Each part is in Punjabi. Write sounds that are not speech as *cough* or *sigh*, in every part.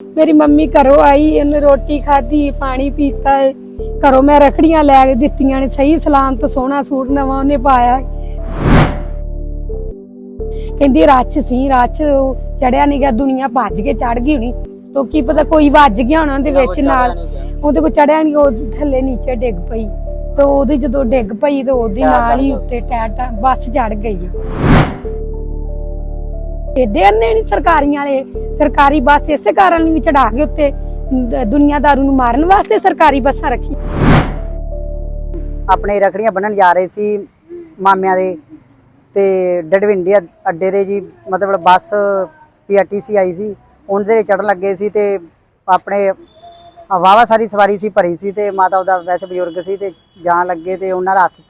ਮੇਰੀ ਮੰਮੀ ਘਰੋਂ ਆਈ ਇਹਨੇ ਰੋਟੀ ਖਾਧੀ ਪਾਣੀ ਪੀਤਾ ਏ। ਘਰੋਂ ਮੈਂ ਰਖੜੀਆਂ ਲੈ ਕੇ ਦਿੱਤੀਆਂ ਨੇ ਸਹੀ ਸਲਾਮਤ ਸੋਹਣਾ ਸੂਟ ਨਵਾਂ ਉਹਨੇ ਪਾਇਆ ਕਹਿੰਦੀ ਰੱਛ ਸੀ ਰੱਛ ਚੜਿਆ ਨਹੀਂ ਗਿਆ ਦੁਨੀਆ ਭੱਜ ਕੇ ਚੜ ਗਈ ਹੋਣੀ। ਤੋ ਕੀ ਪਤਾ ਕੋਈ ਵੱਜ ਗਿਆ ਹੋਣਾ ਉਹਦੇ ਵਿੱਚ ਨਾਲ। ਉਹਦੇ ਕੋ ਚੜਿਆ ਨਹੀਂ ਉਹ ਥੱਲੇ ਨੀਚੇ ਡਿੱਗ ਪਈ। ਤੇ ਉਹਦੀ ਜਦੋਂ ਡਿੱਗ ਪਈ ਤੇ ਉਹਦੀ ਨਾਲ ਹੀ ਉੱਤੇ ਟੈਟ ਬੱਸ ਚੜ ਗਈ। ਇਹਦੇ ਅੰਨੇ ਨਹੀਂ ਸਰਕਾਰੀਆਂ ਵਾਲੇ, ਸਰਕਾਰੀ ਬੱਸ ਇਸੇ ਕਾਰਨ ਵੀ ਚੜਾ ਕੇ ਉੱਤੇ ਦੁਨੀਆਦਾਰੂ ਨੂੰ ਮਾਰਨ ਵਾਸਤੇ ਸਰਕਾਰੀ ਬੱਸਾਂ ਰੱਖੀ। ਆਪਣੇ ਰਖੜੀਆਂ ਬੰਨਣ ਜਾ ਰਹੇ ਸੀ ਮਾਮਿਆਂ ਦੇ ਤੇ ਡਡਵਿੰਡੀ ਅੱਡੇ ਦੇ ਜੀ, ਮਤਲਬ ਬੱਸ ਪੀਆਰਟੀਸੀ ਆਈ ਸੀ ਉਹਨਾਂ ਦੇ ਚੜਨ ਲੱਗੇ ਸੀ ਤੇ ਆਪਣੇ ਵਾਵਾ ਸਾਰੀ ਸਵਾਰੀ ਸੀ, ਭਰੀ ਸੀ ਤੇ ਮਾਤਾ ਉਹਦਾ ਵੈਸੇ ਬਜ਼ੁਰਗ ਸੀ ਤੇ ਜਾਣ ਲੱਗੇ ਤੇ ਉਹਨਾਂ ਦਾ ਹੱਥ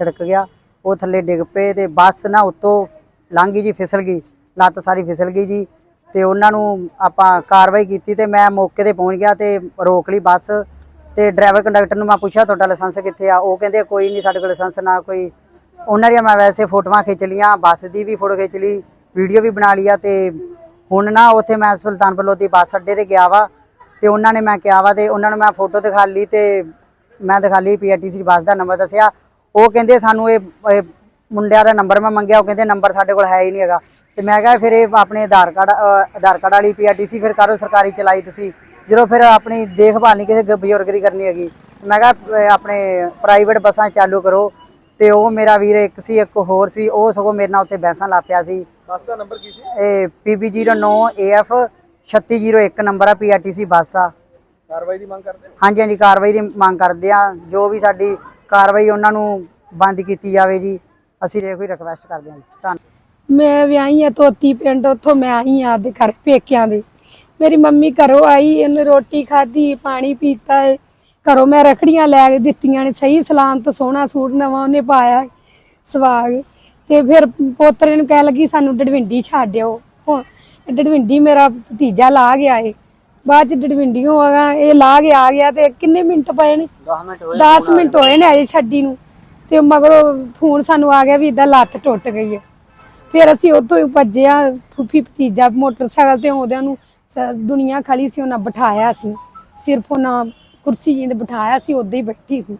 ਛਿੜਕ ਗਿਆ, ਉਹ ਥੱਲੇ ਡਿੱਗ ਪਏ ਤੇ ਬੱਸ ਨਾ ਉੱਤੋਂ ਲੰਘ ਗਈ ਜੀ, ਫਿਸਲ ਗਈ। ਲੱਤ ਸਾਰੀ ਫਿਸਲ ਗਈ ਜੀ ਤੇ ਉਹਨਾਂ ਨੂੰ ਆਪਾਂ ਕਾਰਵਾਈ ਕੀਤੀ ਤੇ ਮੈਂ ਮੌਕੇ ਤੇ ਪਹੁੰਚ ਗਿਆ ਤੇ ਰੋਕ ਲਈ ਬੱਸ ਤੇ ਡਰਾਈਵਰ ਕੰਡਕਟਰ ਨੂੰ ਮੈਂ ਪੁੱਛਿਆ ਤੁਹਾਡਾ ਲਾਇਸੈਂਸ ਕਿੱਥੇ ਆ? ਉਹ ਕਹਿੰਦੇ ਕੋਈ ਨਹੀਂ ਸਾਡੇ ਕੋਲ ਲਾਇਸੈਂਸ ਨਾ ਕੋਈ। ਉਹਨਾਂ ਦੀਆਂ ਮੈਂ ਵੈਸੇ ਫੋਟੋਆਂ ਖਿੱਚ ਲੀਆਂ ਬੱਸ ਦੀ ਵੀ ਫੋਟੋ ਖਿੱਚ ਲਈ, ਵੀਡੀਓ ਵੀ ਬਣਾ ਲਿਆ ਤੇ ਹੁਣ ਨਾ ਉੱਥੇ ਮੈਂ ਸੁਲਤਾਨਪੁਰ ਲੋਧੀ ਬੱਸ ਅੱਡੇ ਤੇ ਗਿਆ ਵਾ ਤੇ ਉਹਨਾਂ ਨੇ ਮੈਂ ਕਿਹਾ ਵਾ ਤੇ ਉਹਨਾਂ ਨੂੰ ਮੈਂ ਫੋਟੋ ਦਿਖਾ ਲਈ ਤੇ ਮੈਂ ਦਿਖਾ ਲਈ ਪੀਆਰਟੀਸੀ ਬੱਸ ਦਾ ਨੰਬਰ ਦੱਸਿਆ। ਉਹ ਕਹਿੰਦੇ ਸਾਨੂੰ ਇਹ ਇਹ ਮੁੰਡਿਆਂ ਦਾ ਨੰਬਰ ਮੈਂ ਮੰਗਿਆ, ਉਹ ਕਹਿੰਦੇ ਨੰਬਰ ਸਾਡੇ ਕੋਲ ਹੈ ਹੀ ਨਹੀਂ ਹੈਗਾ। ਤੇ ਮੈਂ ਕਿਹਾ ਫਿਰ ਇਹ ਆਪਣੇ ਆਧਾਰ ਕਾਰਡ ਅ, ਆਧਾਰ ਕਾਰਡ ਵਾਲੀ ਪੀਆਰਟੀਸੀ ਫਿਰ ਕਰੋ ਸਰਕਾਰੀ ਚਲਾਈ ਤੁਸੀਂ? ਜਦੋਂ ਫਿਰ ਆਪਣੀ ਦੇਖਭਾਲ ਨਹੀਂ ਕਿਸੇ ਗ- ਬਜ਼ੁਰਗ ਦੀ ਕਰਨੀ ਹੈਗੀ। ਮੈਂ ਕਿਹਾ ਅ, ਆਪਣੇ ਪ੍ਰਾਈਵੇਟ ਬੱਸਾਂ ਚਾਲੂ ਕਰੋ। ਤੇ ਉਹ ਮੇਰਾ ਵੀਰ ਇੱਕ ਸੀ ਇੱਕ ਹੋਰ ਸੀ ਉਹ ਸਗੋਂ ਮੇਰੇ ਨਾਲ ਉੱਥੇ ਬੈਸਾਂ ਲਾ ਪਿਆ ਸੀ। ਬੱਸ ਦਾ ਨੰਬਰ ਕੀ ਸੀ? ਇਹ PB09AF 3601 ਨੰਬਰ ਆ ਪੀਆਰਟੀਸੀ ਬੱਸ ਆ। ਕਾਰਵਾਈ ਦੀ ਮੰਗ ਕਰਦੇ ਹੋ? ਹਾਂਜੀ ਹਾਂਜੀ ਕਾਰਵਾਈ ਦੀ ਮੰਗ ਕਰਦੇ ਆ। ਜੋ ਵੀ ਸਾਡੀ ਕਾਰਵਾਈ ਉਹਨਾਂ ਨੂੰ ਬੰਦ ਕੀਤੀ ਜਾਵੇ ਜੀ। ਅਸੀਂ ਇਹ ਕੋਈ ਰਿਕਵੈਸਟ ਕਰਦੇ ਹਾਂ ਜੀ। ਧੰਨਵਾਦ ਮੈਂ ਵਿਆਹੀ ਆ ਤੋਤੀ ਪਿੰਡ ਉੱਥੋਂ ਮੈਂ ਆਈ ਆ ਦੇ ਘਰ ਪੇਕਿਆਂ ਦੇ। ਮੇਰੀ ਮੰਮੀ ਘਰੋਂ ਆਈ ਇਹਨੇ ਰੋਟੀ ਖਾਧੀ ਪਾਣੀ ਪੀਤਾ ਏ। ਘਰੋਂ ਮੈਂ ਰਖੜੀਆਂ ਲੈ ਕੇ ਦਿੱਤੀਆਂ ਨੇ ਸਹੀ ਸਲਾਮਤ ਸੋਹਣਾ ਸੂਟ ਨਵਾਂ ਉਹਨੇ ਪਾਇਆ ਸਵਾਗ। ਤੇ ਫਿਰ ਪੋਤਰੇ ਨੂੰ ਕਹਿ ਲੱਗੀ ਸਾਨੂੰ ਡਡਵਿੰਡੀ ਛੱਡਿਓ ਹੁਣ ਡਡਵਿੰਡੀ ਮੇਰਾ ਭਤੀਜਾ ਲਾ ਗਿਆ ਏ। ਬਾਅਦ ਚ ਡਡਵਿੰਡੀੋਂ ਆਗਾ ਇਹ ਲਾ ਕੇ ਆ ਗਿਆ ਤੇ ਕਿੰਨੇ ਮਿੰਟ ਪਏ ਨੇ? 10 ਮਿੰਟ 10 ਮਿੰਟ ਹੋਏ ਨੇ ਅਜੇ ਛੱਡੀ ਨੂੰ। ਤੇ ਮਗਰੋਂ ਫੋਨ ਸਾਨੂੰ ਆ ਗਿਆ ਵੀ ਇਦਾਂ ਲੱਤ ਟੁੱਟ ਗਈ ਹੈ ਫਿਰ ਅਸੀਂ ਉੱਥੋਂ ਹੀ ਭੱਜਿਆ ਫੁੱਫੀ ਭਤੀਜਾ ਮੋਟਰਸਾਈਕਲ ਤੇ ਆਉਂਦਿਆਂ ਨੂੰ ਸ- ਦੁਨੀਆ ਖੜੀ ਸੀ ਉਹਨਾਂ ਬਿਠਾਇਆ ਸੀ। ਸਿਰਫ ਉਹਨਾਂ ਕੁਰਸੀ ਜੀ ਤੇ ਬਿਠਾਇਆ ਸੀ ਉੱਦਾਂ ਹੀ ਬੈਠੀ ਸੀ।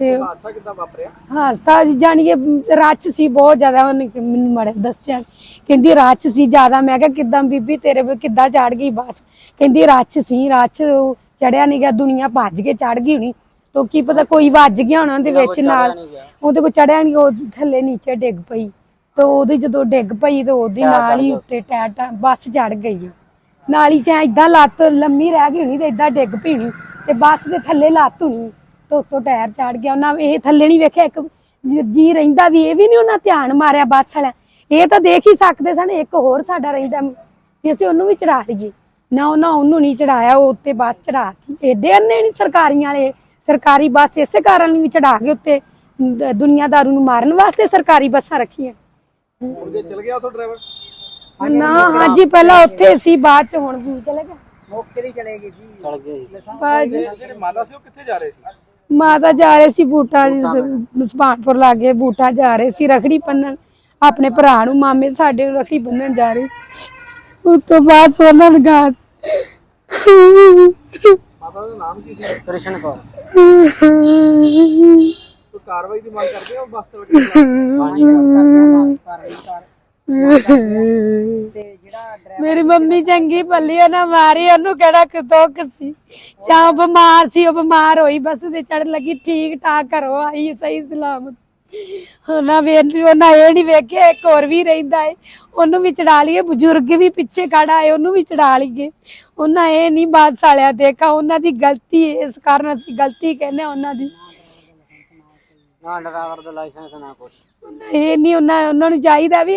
ਤੇ ਹਾਦਸਾ ਕਿੱਦਾਂ ਵਾਪਰਿਆ? ਹਾਸਤਾ ਜਾਣੀ ਕਿ ਰੱਛ ਸੀ ਬਹੁਤ ਜ਼ਿਆਦਾ ਉਹਨੇ ਕਿ ਮੈਨੂੰ ਮੜੇ ਦੱਸਿਆ। ਕਹਿੰਦੀ ਰੱਛ ਸੀ ਜ਼ਿਆਦਾ ਮੈਂ ਕਿਹਾ ਕਿੱਦਾਂ ਬੀਬੀ ਤੇਰੇ ਤੇ ਕਿੱਦਾਂ ਚੜ ਗਈ ਬਸ। ਕਹਿੰਦੀ ਰੱਛ ਸੀ ਰੱਛ ਚੜਿਆ ਨਹੀਂ ਗਿਆ ਦੁਨੀਆ ਭੱਜ ਕੇ ਚੜ ਗਈ ਹੋਣੀ। ਤੋ ਕੀ ਪਤਾ ਕੋਈ ਵੱਜ ਗਿਆ ਹੋਣਾ ਉਹਦੇ ਵਿੱਚ ਨਾਲ। ਉਹਦੇ ਕੋ ਚੜਿਆ ਨਹੀਂ ਉਹ ਥੱਲੇ ਨੀਚੇ ਡਿੱਗ ਪਈ। ਤੇ ਉਹਦੀ ਜਦੋਂ ਡਿੱਗ ਪਈ ਤੇ ਉਹਦੀ ਨਾਲ ਹੀ ਉੱਤੇ ਟੈਟ ਬੱਸ ਚੜ ਗਈ। ਨਾਲ ਹੀ ਚਾਹ ਇਦਾਂ ਲੱਤ ਲੰਮੀ ਰਹਿ ਗਈ ਹੋਣੀ ਤੇ ਇਦਾਂ ਡਿੱਗ ਪਈ ਹੋਣੀ ਤੇ ਬੱਸ ਦੇ ਥੱਲੇ ਲੱਤ ਹੋਣੀ ਤੇ ਉੱਤੋਂ ਟਾਇਰ ਚੜ ਗਿਆ। ਉਹਨਾਂ ਇਹ ਥੱਲੇ ਨਹੀਂ ਵੇਖਿਆ ਇੱਕ ਜੀ- ਰਹਿੰਦਾ ਵੀ ਇਹ ਵੀ ਨਹੀਂ ਉਹਨਾਂ ਧਿਆਨ ਮਾਰਿਆ ਬੱਸ ਵਾਲਿਆਂ। ਇਹ ਤਾਂ ਦੇਖ ਹੀ ਸਕਦੇ ਸਨ ਇੱਕ ਹੋਰ ਸਾਡਾ ਰਹਿੰਦਾ ਵੀ ਅਸੀਂ ਉਹਨੂੰ ਵੀ ਚੜਾ ਲਈਏ। ਨਾ ਉਹਨਾਂ ਉਹਨੂੰ ਨਹੀਂ ਚੜਾਇਆ ਉਹ ਉੱਤੇ ਬੱਸ ਚੜਾਤੀ ਏਡੇ ਅੰਨੇ ਨਹੀਂ ਸਰਕਾਰੀਆਂ ਵਾਲੇ ਸਰਕਾਰੀ ਬੱਸ ਇਸੇ ਕਾਰਨ ਵੀ ਚੜਾ ਕੇ ਉੱਤੇ ਦੁਨੀਆਦਾਰੂ ਨੂੰ ਮਾਰਨ ਵਾਸਤੇ ਸਰਕਾਰੀ ਬੱਸਾਂ ਰੱਖੀਆਂ। ਹੁਣ ਜੇ ਚਲ ਗਿਆ ਉਥੋਂ ਡਰਾਈਵਰ ਨਾ ਹਾਂਜੀ ਪਹਿਲਾਂ ਉੱਥੇ ਸੀ ਬਾਅਦ ਚ ਹੁਣ ਵੀ ਚਲੇ ਗਿਆ ਮੌਕੇ ਚਲੇ ਗਏ ਜੀ ਚਲ ਬਾਜੀ ਜਿਹੜੇ ਮਾਤਾ ਸੀ ਉਹ ਕਿੱਥੇ ਜਾ ਰਹੇ ਸੀ? ਮਾਤਾ ਜਾ ਰਹੇ ਸੀ ਬੂਟਾ ਸੁਭਾਨਪੁਰ ਲਾਗੇ ਬੂਟਾ ਜਾ ਰਹੇ ਸੀ ਰਖੜੀ ਬੰਨਣ। ਆਪਣੇ ਭਰਾ ਨੂੰ ਮਾਮੇ ਸਾਡੇ ਨੂੰ ਰਖੜੀ ਬੰਨਣ ਜਾ ਰਹੇ। ਉਸ ਤੋਂ ਬਾਅਦ ਸੋਨਾ ਲਗਾ ਮਾਤਾ ਦਾ ਨਾਮ ਕੀ ਸੀ? ਕ੍ਰਿਸ਼ਨ ਕੌਰ। *laughs* ਕਾਰਵਾਈ ਦੀ ਮੰਗ ਕਰਦੇ ਹੋ ਬੱਸ ਚਲ ਮੇਰੀ ਮੰਮੀ ਚੰਗੀ ਭੱਲੀ ਉਹਨਾਂ ਮਾਰੀ ਉਹਨੂੰ ਕਿਹੜਾ ਦੁੱਖ ਸੀ। ਜਾਂ ਉਹ ਬਿਮਾਰ ਸੀ ਉਹ ਬਿਮਾਰ ਹੋਈ ਬਸ ਤੇ ਚੜਨ ਲੱਗੀ ਠੀਕ ਠਾਕ ਘਰੋਂ ਆਈ ਸਹੀ ਸਲਾਮਤ। ਉਹਨਾਂ ਵੇ ਉਹਨਾਂ ਇਹ ਨਹੀਂ ਵੇਖਿਆ ਇੱਕ ਹੋਰ ਵੀ ਰਹਿੰਦਾ ਏ। ਉਹਨੂੰ ਵੀ ਚੜਾ ਲਈਏ ਬਜ਼ੁਰਗ ਵੀ ਪਿੱਛੇ ਖੜਾ ਏ ਉਹਨੂੰ ਵੀ ਚੜਾ ਲਈਏ। ਉਹਨਾਂ ਇਹ ਨਹੀਂ ਬਾਤ ਸਾਲਿਆ ਦੇਖਾ ਉਹਨਾਂ ਦੀ ਗਲਤੀ ਏ, ਇਸ ਕਾਰਨ ਅਸੀਂ ਗਲਤੀ ਕਹਿੰਦੇ ਉਹਨਾਂ ਦੀ। ਨਾ ਡਰਾਈਵਰ ਦਾ ਲਾਇਸੈਂਸ ਨਾ ਕੁਛ। ਇਹ ਨਹੀਂ ਉਹਨਾਂ ਉਹਨਾਂ ਨੂੰ ਚਾਹੀਦਾ ਵੀ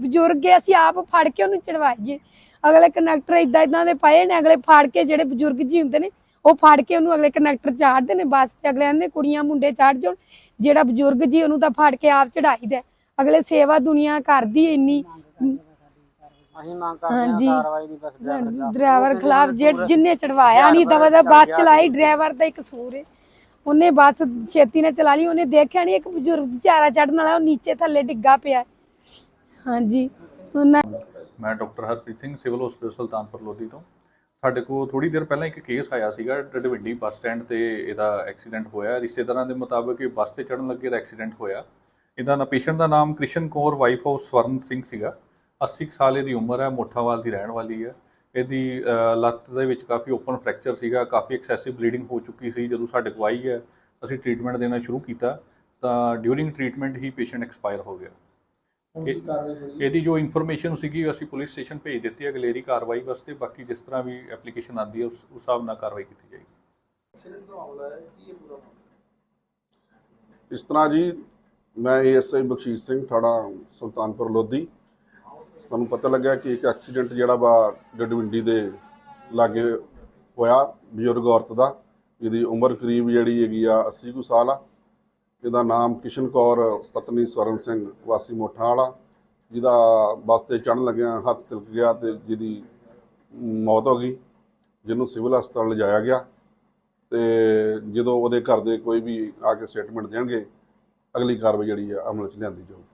ਬਜ਼ੁਰਗ ਹੈ ਅਸੀਂ ਆਪ ਫੜ ਕੇ ਉਹਨੂੰ ਚੜਵਾਈਏ। ਅਗਲੇ ਕਨੈਕਟਰ ਇਦਾਂ ਇਦਾਂ ਦੇ ਪਏ ਨੇ ਅਗਲੇ ਫੜ ਕੇ ਜਿਹੜੇ ਬਜ਼ੁਰਗ ਜੀ ਹੁੰਦੇ ਨੇ ਉਹ ਫੜ ਕੇ ਉਹਨੂੰ ਅਗਲੇ ਕਨੈਕਟਰ ਚਾੜਦੇ ਨੇ ਬੱਸ ਤੇ ਅਗਲੇ ਕਹਿੰਦੇ ਕੁੜੀਆਂ ਮੁੰਡੇ ਚੜ ਜਾਣ ਜਿਹੜਾ ਬਜ਼ੁਰਗ ਜੀ ਉਹਨੂੰ ਤਾਂ ਫੜ ਕੇ ਆਪ ਚੜਾਈਦਾ। ਅਗਲੇ ਸੇਵਾ ਦੁਨੀਆ ਕਰਦੀ ਹੈ ਇੰਨੀ। ਅਸੀਂ ਮੰਗ ਹਾਂਜੀ। ਕਾਰਵਾਈ ਦੀ ਬਸ ਡਰਾਈਵਰ ਖਿਲਾਫ ਜਿੰਨੇ ਚੜਵਾਇਆ ਨਹੀਂ ਦਵਾ ਦਾ ਬੱਸ ਚਲਾਈ ਡਰਾਈਵਰ ਦਾ ਹੀ ਕਸੂਰ ਹੈ। ਉਹਨੇ ਬੱਸ ਛੇਤੀ ਨਾਲ ਚਲਾ ਲਈ, ਉਹਨੇ ਦੇਖਿਆ ਨਹੀਂ ਇੱਕ ਬਜ਼ੁਰਗ ਵਿਚਾਰਾ ਚੜਨ ਵਾਲਾ, ਉਹ ਨੀਚੇ ਥੱਲੇ ਡਿੱਗਾ ਪਿਆ। ਹਾਂਜੀ। ਉਹਨਾਂ ਮੈਂ doctor Harpreet Singh, civil hospital Sultanpur, Lodhi ਤੋਂ। ਸਾਡੇ ਕੋਲ ਥੋੜੀ ਦੇਰ ਪਹਿਲਾਂ ਇੱਕ ਕੇਸ ਆਇਆ ਸੀਗਾ, ਡਡਵਿੰਡੀ ਬੱਸ ਸਟੈਂਡ ਤੇ ਇਹਦਾ ਐਕਸੀਡੈਂਟ ਹੋਇਆ। ਰਿਸ਼ਤੇਦਾਰਾਂ ਦੇ ਮੁਤਾਬਕ ਇਹ ਬੱਸ ਤੇ ਚੜਨ ਲੱਗੇ ਦਾ ਐਕਸੀਡੈਂਟ ਹੋਇਆ। ਇਹਦਾ ਨਾ ਪੇਸ਼ੈਂਟ ਦਾ ਨਾਮ ਕ੍ਰਿਸ਼ਨ ਕੌਰ ਵਾਈਫ ਆਫ ਸਵਰਨ ਸਿੰਘ ਸੀਗਾ। 80 ਕੁ ਸਾਲ ਇਹਦੀ ਉਮਰ ਹੈ, ਮੋਠਾਵਾਲ ਦੀ ਰਹਿਣ ਵਾਲੀ ਹੈ। ਇਹਦੀ ਲੱਤ ਦੇ ਵਿੱਚ ਕਾਫੀ ਓਪਨ ਫ੍ਰੈਕਚਰ ਸੀਗਾ ਕਾਫੀ ਐਕਸੈਸਿਵ ਬਲੀਡਿੰਗ ਹੋ ਚੁੱਕੀ ਸੀ ਜਦੋਂ ਸਾਡੇ ਕੋਲ ਆਈ ਹੈ ਅਸੀਂ ਟ੍ਰੀਟਮੈਂਟ ਦੇਣਾ ਸ਼ੁਰੂ ਕੀਤਾ ਤਾਂ ਡਿਊਰਿੰਗ ਟ੍ਰੀਟਮੈਂਟ ਹੀ ਪੇਸ਼ੈਂਟ ਐਕਸਪਾਇਰ ਹੋ ਗਿਆ। ਇਹਦੀ ਜੋ ਇਨਫੋਰਮੇਸ਼ਨ ਸੀਗੀ ਅਸੀਂ ਪੁਲਿਸ ਸਟੇਸ਼ਨ ਭੇਜ ਦਿੱਤੀ ਹੈ ਅਗਲੇਰੀ ਕਾਰਵਾਈ ਵਾਸਤੇ ਬਾਕੀ ਜਿਸ ਤਰ੍ਹਾਂ ਵੀ ਐਪਲੀਕੇਸ਼ਨ ਆਉਂਦੀ ਹੈ ਉਸ ਉਸ ਹਿਸਾਬ ਨਾਲ ਕਾਰਵਾਈ ਕੀਤੀ ਜਾਏਗੀ। ਐਕਸੀਡੈਂਟ ਦਾ ਮਾਮਲਾ ਹੈ ਕੀ ਇਹ ਪੂਰਾ ਮਾਮਲਾ? ਇਸ ਤਰ੍ਹਾਂ ਜੀ ਮੈਂ ਏਐਸਆਈ ਬਖਸ਼ੀਸ਼ ਸਿੰਘ ਥਾਣਾ ਸੁਲਤਾਨਪੁਰ ਲੋਧੀ। ਸਾਨੂੰ ਪਤਾ ਲੱਗਿਆ ਕਿ ਇੱਕ ਐਕਸੀਡੈਂਟ ਜਿਹੜਾ ਵਾ ਡਡਵਿੰਡੀ ਦੇ ਲਾਗੇ ਹੋਇਆ ਬਜ਼ੁਰਗ ਔਰਤ ਦਾ, ਜਿਹਦੀ ਉਮਰ ਕਰੀਬ ਜਿਹੜੀ ਹੈਗੀ ਆ 80 ਕੁ ਸਾਲ ਆ। ਇਹਦਾ ਨਾਮ ਕਿਸ਼ਨ ਕੌਰ, ਪਤਨੀ ਸਵਰਨ ਸਿੰਘ, ਵਾਸੀ ਮੋਠਾ ਵਾਲਾ, ਜਿਹਦਾ ਬੱਸ ਤੇ ਚੜਨ ਲੱਗਿਆ ਹੱਥ ਤਿਲਕ ਗਿਆ ਤੇ ਜਿਹਦੀ ਮੌਤ ਹੋ ਗਈ, ਜਿਹਨੂੰ ਸਿਵਲ ਹਸਪਤਾਲ ਲਿਜਾਇਆ ਗਿਆ। ਤੇ ਜਦੋਂ ਉਹਦੇ ਘਰ ਦੇ ਕੋਈ ਵੀ ਆ ਕੇ ਸਟੇਟਮੈਂਟ ਦੇਣਗੇ, ਅਗਲੀ ਕਾਰਵਾਈ ਜਿਹੜੀ ਆ ਅਮਲ ਚ ਲਿਆਂਦੀ ਜਾਊਗੀ।